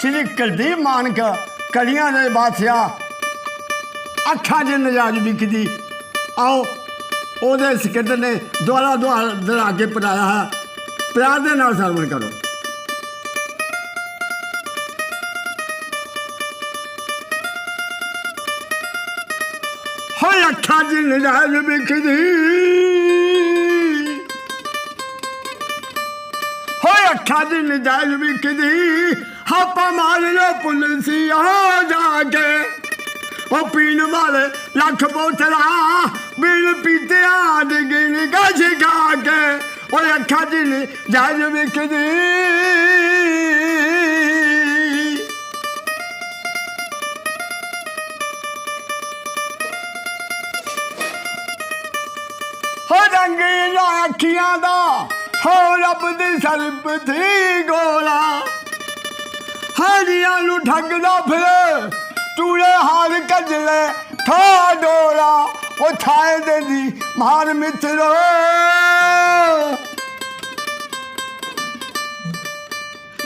ਸ੍ਰੀ ਕੁਲਦੀਪ ਮਾਨਕ ਕਲੀਆਂ ਦੇ ਬਾਦਸ਼ਾਹ, ਅੱਖਾਂ 'ਚ ਨਜਾਜ ਵਿਕਦੀ। ਆਓ, ਉਹਦੇ ਸਿਕੰਦਰ ਨੇ ਦੁਆਰਾ ਦੁਆਰਾ ਦਰਾ ਕੇ ਪੜਾਇਆ ਹੈ। ਪਿਆਰ ਦੇ ਨਾਲ ਸਰਵਣ ਕਰੋ। ਹਾਏ, ਅੱਖਾਂ 'ਚ ਨਜਾਜ ਵਿਕਦੀ। ਹੋਏ ਨਜਾਇਜ਼ ਵਿਕਦੀ ਹਾਪਾ ਮਾਰ ਲੋ ਪੁਲਿਸ ਆ ਜਾ ਕੇ। ਉਹ ਪੀਣ ਵਾਲੇ ਲੱਖ ਬੋਤਲਾ ਬਿਨ ਪੀਤਿਆ ਦੇ ਗਿਣ ਗਾ ਕੇ। ਓਏ ਅੱਖਾਂ ਦੀ ਨਜਾਇਜ਼ ਵਿਕਦੀ ਹੋ ਰੰਗ ਅੱਖੀਆਂ ਦਾ ਹੋ ਰੱਬ ਦੀ ਸਰਬ ਥੀ ਗੋਲਾ। ਹਾਰੀਆਂ ਨੂੰ ਠੱਗਦਾ ਫਿਰ ਤੂੜੇ ਹਾਰ ਕੱਜਲੇ ਠਾ ਡੋਲਾ, ਉਹ ਥਾਏ ਦੇ ਦੀ ਮਾਰ ਮਿੱਤਰੋ।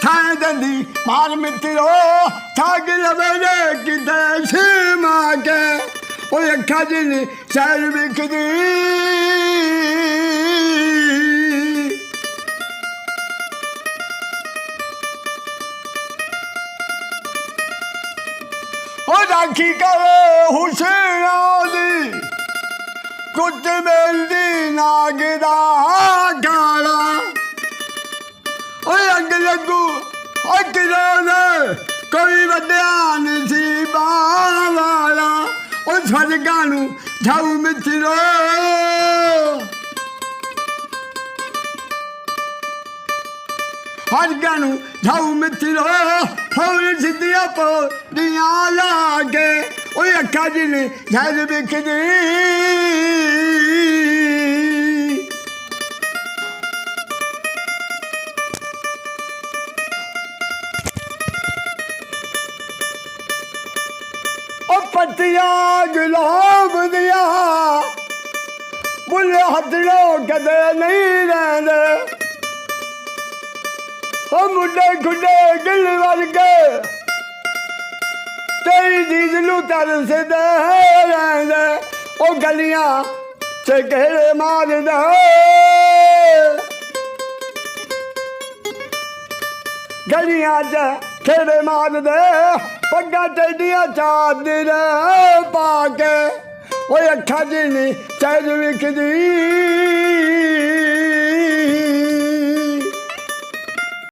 ਥਾਏ ਦੇ ਦੀ ਮਾਰ ਮਿੱਤਰੋ, ਠੱਗ ਲਵੇ ਨੇ ਕਿਤੇ ਛੀਮਾ ਕੇ, ਉਹ ਅੱਖਾਂ ਜੀ ਨੇ ਸੈਰ ਵਿਖਦੀ। ਉਹ ਰਾਖੀ ਕਰੇ ਹੁਸੈਨ ਦੀ ਕੁੱਤ ਮਿਲਦੀ ਨਾਗ ਦਾ ਗਾਲਾ। ਓਏ ਅੰਗ ਲੱਗੂ। ਅੱਗ ਦੇ ਕੋਈ ਵੱਡਿਆ ਨਸੀਬਾ ਵਾਲਾ। ਉਹ ਸੜਕਾਂ ਨੂੰ ਜਾਉ ਮਿੱਤਰੋ। ਹਰਗਾਂ ਨੂੰ ਜਾਉ ਮਿੱਤਰੋ। ਹੋਰ ਸਿੱਧੀਆਂ ਪੋੜੀਆਂ ਲਾਗੇ। ਓਏ ਅੱਖਾਂ ਜੀ ਨੇ ਜਦ ਵਿਖਦੀ। ਉਹ ਪੱਤੀਆਂ ਗੁਲਾਬ ਦੀਆਂ, ਬੁੱਲੇ ਹੱਥੋਂ ਕਦੇ ਨਹੀਂ ਰਹਿੰਦੇ। ਉਹ ਮੁੰਡੇ ਖੁੱਡੇ ਤੇਰੀ ਨੂੰ ਤਰਸਦੇ ਰਹਿੰਦੇ ਉਹ ਗਲੀਆਂ ਚ ਘੇਰੇ ਮਾਰਦਾ ਗਲੀਆਂ ਚ ਖੇੜੇ ਮਾਰਦੇ ਪੱਗਾਂ ਟੇਡੀਆਂ ਚਾਦਰ ਪਾ ਕੇ। ਓਏ ਅੱਖਾਂ ਜੀ ਨੀ, ਚੈਨ ਵਿਖਦੀ।